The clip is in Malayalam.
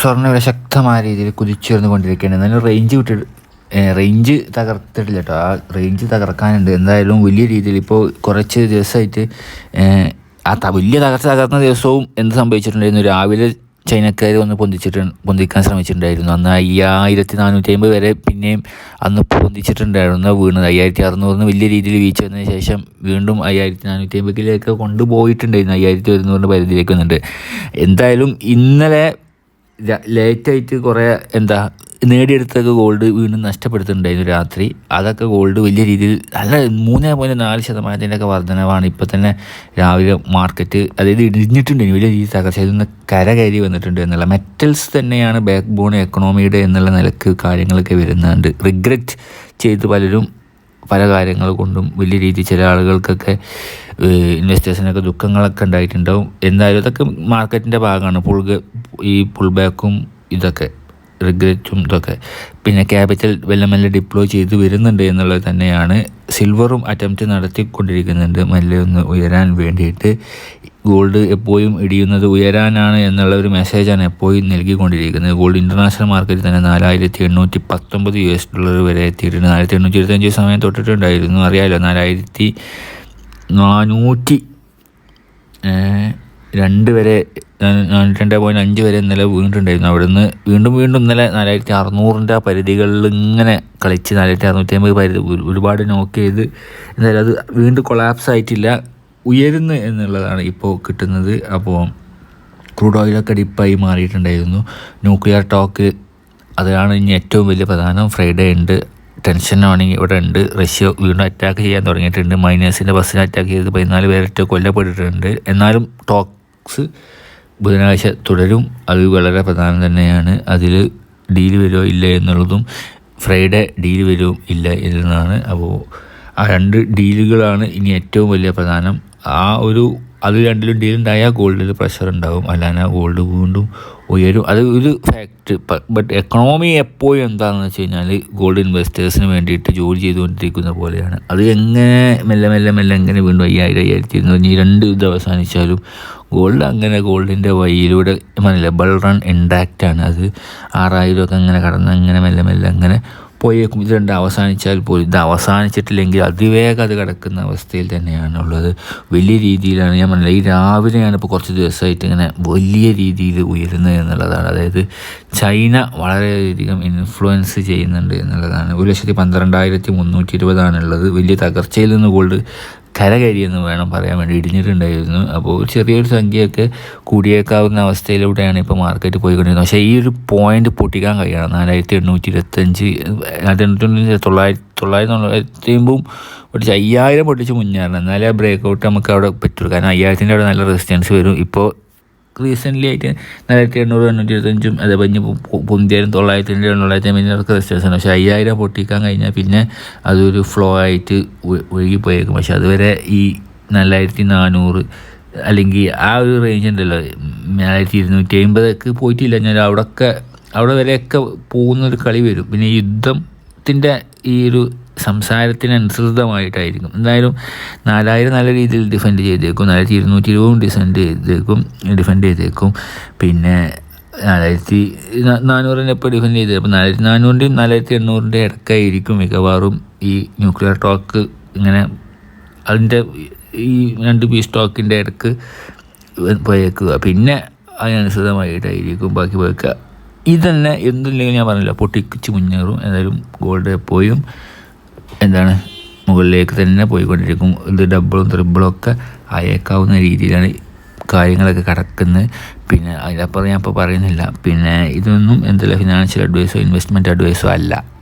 സ്വർണവില ശക്തമായ രീതിയിൽ കുതിച്ചുയർന്നു കൊണ്ടിരിക്കുകയാണ്. എന്നാലും റേഞ്ച് വിട്ട് റേഞ്ച് തകർത്തിട്ടില്ല കേട്ടോ. ആ റേഞ്ച് തകർക്കാനുണ്ട്. എന്തായാലും വലിയ രീതിയിൽ ഇപ്പോൾ കുറച്ച് ദിവസമായിട്ട് ആ വലിയ തകർച്ച തകർന്ന ദിവസവും എന്ത് സംഭവിച്ചിട്ടുണ്ടായിരുന്നു? രാവിലെ ചൈനക്കാർ ഒന്ന് പൊന്തിച്ചിട്ട് പൊന്തിക്കാൻ ശ്രമിച്ചിട്ടുണ്ടായിരുന്നു. അന്ന് അയ്യായിരത്തി നാനൂറ്റി അമ്പത് വരെ പിന്നെയും അന്ന് പൊന്തിച്ചിട്ടുണ്ടായിരുന്നു. വീണത് അയ്യായിരത്തി അറുന്നൂറിന് വലിയ രീതിയിൽ വീഴ്ച വന്നതിന് ശേഷം വീണ്ടും അയ്യായിരത്തി നാനൂറ്റി അമ്പതിലേക്ക് കൊണ്ടുപോയിട്ടുണ്ടായിരുന്നു. അയ്യായിരത്തി ഒരുന്നൂറിന്റെ പരിധിയിലേക്ക് വന്നിട്ട്. എന്തായാലും ഇന്നലെ ലേറ്റായിട്ട് കുറേ എന്താ നേടിയെടുത്തൊക്കെ ഗോൾഡ് വീണ്ടും നഷ്ടപ്പെടുത്തുന്നുണ്ടായിരുന്നു രാത്രി. അതൊക്കെ ഗോൾഡ് വലിയ രീതിയിൽ നല്ല മൂന്ന് പോയിന്റ് നാല് ശതമാനത്തിന്റെയൊക്കെ വർധനവാണ് ഇപ്പോൾ തന്നെ രാവിലെ മാർക്കറ്റ് അതായത് ഇടിഞ്ഞിട്ടുണ്ട്. വലിയ രീതിയിൽ തകർച്ച ഇതിൽ നിന്ന് കര കയറി വന്നിട്ടുണ്ട് എന്നുള്ള. മെറ്റൽസ് തന്നെയാണ് ബാക്ക് ബോൺ എക്കണോമിയുടെ എന്നുള്ള നിലയ്ക്ക് കാര്യങ്ങളൊക്കെ വരുന്നുണ്ട്. റിഗ്രറ്റ് ചെയ്ത് പലരും പല കാര്യങ്ങൾ കൊണ്ടും വലിയ രീതിയിൽ ചില ആളുകൾക്കൊക്കെ ഇൻവെസ്റ്റേഴ്സിനൊക്കെ ദുഃഖങ്ങളൊക്കെ ഉണ്ടായിട്ടുണ്ടാവും. എന്തായാലും അതൊക്കെ മാർക്കറ്റിന്റെ ഭാഗമാണ്. പുൾ ഈ പുൾ ബാക്കും ഇതൊക്കെ റിഗ്രറ്റും ഇതൊക്കെ. പിന്നെ ക്യാപിറ്റൽ മെല്ലെ മെല്ലെ ഡിപ്ലോയ് ചെയ്ത് വരുന്നുണ്ട് എന്നുള്ളത് തന്നെയാണ് സിൽവറും അറ്റംപ്റ്റ് നടത്തിക്കൊണ്ടിരിക്കുന്നുണ്ട്. മെല്ലെ ഒന്ന് ഉയരാൻ വേണ്ടിയിട്ട് ഗോൾഡ് എപ്പോഴും ഇടിയുന്നത് ഉയരാനാണ് എന്നുള്ള ഒരു മെസ്സേജാണ് എപ്പോഴും നൽകിക്കൊണ്ടിരിക്കുന്നത്. ഗോൾഡ് ഇന്റർനാഷണൽ മാർക്കറ്റിൽ തന്നെ നാലായിരത്തി എണ്ണൂറ്റി പത്തൊമ്പത് യു എസ് ഡോളർ വരെ എത്തിയിട്ടുണ്ട്. നാലായിരത്തി എണ്ണൂറ്റി ഇരുപത്തഞ്ച് സമയം തൊട്ടിട്ടുണ്ടായിരുന്നു. അറിയാമല്ലോ നാലായിരത്തി നാനൂറ്റി രണ്ട് വരെ രണ്ട് പോയിന്റ് അഞ്ച് വരെ ഇന്നലെ വീണിട്ടുണ്ടായിരുന്നു. അവിടുന്ന് വീണ്ടും വീണ്ടും ഇന്നലെ നാലായിരത്തി അറുന്നൂറിന്റെ പരിധികളിൽ ഇങ്ങനെ കളിച്ച് നാലായിരത്തി അറുന്നൂറ്റി അമ്പത് പരിധി ഒരു- ഒരുപാട് നോക്ക് ചെയ്ത് എന്തായാലും അത് വീണ്ടും കൊളാപ്സ് ആയിട്ടില്ല ഉയരുന്നു എന്നുള്ളതാണ് ഇപ്പോൾ കിട്ടുന്നത്. അപ്പോൾ ക്രൂഡ് ഓയിലൊക്കെ ഡിപ്പായി മാറിയിട്ടുണ്ടായിരുന്നു. ന്യൂക്ലിയർ ടോക്ക് അതാണ് ഇനി ഏറ്റവും വലിയ പ്രധാനം. ഫ്രൈഡേ ഉണ്ട് ടെൻഷൻ ആണെങ്കിൽ ഇവിടെ ഉണ്ട്. റഷ്യ വീണ്ടും അറ്റാക്ക് ചെയ്യാൻ തുടങ്ങിയിട്ടുണ്ട്. മൈനേഴ്സിന്റെ ബസ്സിനെ അറ്റാക്ക് ചെയ്ത് പതിനാല് പേരൊക്കെ കൊല്ലപ്പെട്ടിട്ടുണ്ട്. എന്നാലും ടോക്സ് ബുധനാഴ്ച തുടരും. അത് വളരെ പ്രധാനം തന്നെയാണ്. അതിൽ ഡീൽ വരുമോ ഇല്ല എന്നുള്ളതും ഫ്രൈഡേ ഡീൽ വരുമോ ഇല്ല എന്നതാണ് അപ്പോൾ ആ രണ്ട് ഡീലുകളാണ് ഇനി ഏറ്റവും വലിയ പ്രധാനം. ആ ഒരു അത് രണ്ടിലും ഡീൽ ഉണ്ടായാൽ ഗോൾഡിൽ പ്രഷർ ഉണ്ടാവും. അല്ലാതെ ഗോൾഡ് വീണ്ടും ഉയരും. അത് ഒരു ഫാക്ട് ബട്ട് എക്കണോമി എപ്പോഴും എന്താണെന്ന് വെച്ച് കഴിഞ്ഞാൽ ഗോൾഡ് ഇൻവെസ്റ്റേഴ്സിന് വേണ്ടിയിട്ട് ജോലി ചെയ്തുകൊണ്ടിരിക്കുന്ന പോലെയാണ്. അത് എങ്ങനെ മെല്ലെ മെല്ലെ മെല്ലെ എങ്ങനെ വീണ്ടും അയ്യായിരം അയ്യായിരത്തി ഇരുന്നൂറ് ഈ രണ്ട് ഇത് അവസാനിച്ചാലും ഗോൾഡ് അങ്ങനെ ഗോൾഡിന്റെ വഴിയിലൂടെ മനസ്സിലെ ബൾ റൺ ഇൻഡാക്റ്റാണ് അത് ആറായിരം ഒക്കെ അങ്ങനെ കടന്ന് അങ്ങനെ മെല്ലെ മെല്ലെ അങ്ങനെ പോയേക്കും ഇത് രണ്ട് അവസാനിച്ചാൽ പോലും ഇത് അവസാനിച്ചിട്ടില്ലെങ്കിൽ അതിവേഗം അത് കിടക്കുന്ന അവസ്ഥയിൽ തന്നെയാണ് ഉള്ളത് വലിയ രീതിയിലാണ് ഞാൻ മനസ്സിലായി ഈ രാവിലെയാണ് ഇപ്പോൾ കുറച്ച് ദിവസമായിട്ട് ഇങ്ങനെ വലിയ രീതിയിൽ ഉയരുന്നത് എന്നുള്ളതാണ്. അതായത് ചൈന വളരെയധികം ഇൻഫ്ലുവൻസ് ചെയ്യുന്നുണ്ട് എന്നുള്ളതാണ്. ഒരു ലക്ഷത്തി പന്ത്രണ്ടായിരത്തി മുന്നൂറ്റി ഇരുപതാണുള്ളത്. വലിയ തകർച്ചയിൽ നിന്ന് ഗോൾഡ് കരകരിയെന്ന് വേണം പറയാൻ വേണ്ടി ഇടിഞ്ഞിട്ടുണ്ടായിരുന്നു. അപ്പോൾ ചെറിയൊരു സംഖ്യയൊക്കെ കൂടിയേക്കാവുന്ന അവസ്ഥയിലൂടെയാണ് ഇപ്പോൾ മാർക്കറ്റ് പോയിക്കൊണ്ടിരുന്നത്. പക്ഷേ ഈ ഒരു പോയിന്റ് പൊട്ടിക്കാൻ കഴിയണം. നാലായിരത്തി എണ്ണൂറ്റി ഇരുപത്തഞ്ച് നാലായിരത്തി എണ്ണൂറ്റി തൊള്ളായിരത്തി തൊള്ളായിരത്തി തൊള്ളായിരത്തി അമ്പതും പൊട്ടിച്ച് അയ്യായിരം പൊട്ടിച്ച് മുന്നേറണം. എന്നാലേ ആ ബ്രേക്ക് ഔട്ട് നമുക്ക് അവിടെ പറ്റുള്ളൂ. കാരണം അയ്യായിരത്തിന്റെ അവിടെ നല്ല റെസിസ്റ്റൻസ് വരും. ഇപ്പോൾ റീസെന്റ്ലി ആയിട്ട് നാലായിരത്തി എണ്ണൂറ് എണ്ണൂറ്റി ഇരുപത്തഞ്ചും അതേ പഞ്ഞ് പൊന്തിയായിരം എണ്ണൂറ്റി തൊള്ളായിരത്തി അമ്പതിനൊക്കെ റെസിസ്റ്റൻസ് ആണ്. പക്ഷേ അയ്യായിരം പൊട്ടിക്കാൻ കഴിഞ്ഞാൽ പിന്നെ അതൊരു ഫ്ലോ ആയിട്ട് ഒഴുകിപ്പോയേക്കും. പക്ഷെ അതുവരെ ഈ നാലായിരത്തി നാനൂറ് അല്ലെങ്കിൽ ആ ഒരു റേഞ്ച് ഉണ്ടല്ലോ. നാലായിരത്തി ഇരുന്നൂറ്റി അമ്പതൊക്കെ പോയിട്ടില്ല. ഞാൻ അവിടെയൊക്കെ അവിടെ വരെയൊക്കെ പോകുന്നൊരു കളി വരും. പിന്നെ യുദ്ധത്തിന്റെ ഈ ഒരു സംസാരത്തിനനുസൃതമായിട്ടായിരിക്കും. എന്തായാലും നാലായിരം നല്ല രീതിയിൽ ഡിഫെൻഡ് ചെയ്തേക്കും. നാലായിരത്തി ഇരുന്നൂറ്റി ഇരുപതും ഡിസെൻഡ് ചെയ്തേക്കും. ഡിഫെൻഡ് ചെയ്തേക്കും. പിന്നെ നാലായിരത്തി നാനൂറിനെ ഇപ്പോൾ ഡിഫെൻഡ് ചെയ്തത് അപ്പോൾ നാലായിരത്തി നാനൂറിന്റെയും നാലായിരത്തി എണ്ണൂറിന്റെ ഇടയ്ക്കായിരിക്കും മിക്കവാറും ഈ ന്യൂക്ലിയർ ടോക്ക് ഇങ്ങനെ അതിന്റെ ഈ രണ്ട് പീസ് ടോക്കിന്റെ ഇടയ്ക്ക് പോയേക്കുക. പിന്നെ അതിനനുസൃതമായിട്ടായിരിക്കും. ബാക്കി പോയേക്കുക. ഇതന്നെ എന്തില്ലെങ്കിൽ ഞാൻ പറഞ്ഞില്ല പൊട്ടിച്ച് മുന്നേറും. എന്തായാലും ഗോൾഡ് എപ്പോഴും എന്താണ്? മുകളിലേക്ക് തന്നെ പോയിക്കൊണ്ടിരിക്കും. ഇത് ഡബിളും ത്രിബിളും ഒക്കെ അയക്കാവുന്ന രീതിയിലാണ് കാര്യങ്ങളൊക്കെ കിടക്കുന്നത്. പിന്നെ അതിനപ്പുറം ഞാൻ ഇപ്പോൾ പറയുന്നില്ല. പിന്നെ ഇതൊന്നും എന്തല്ല ഫിനാൻഷ്യൽ അഡ്വൈസോ ഇൻവെസ്റ്റ്മെന്റ് അഡ്വൈസോ അല്ല.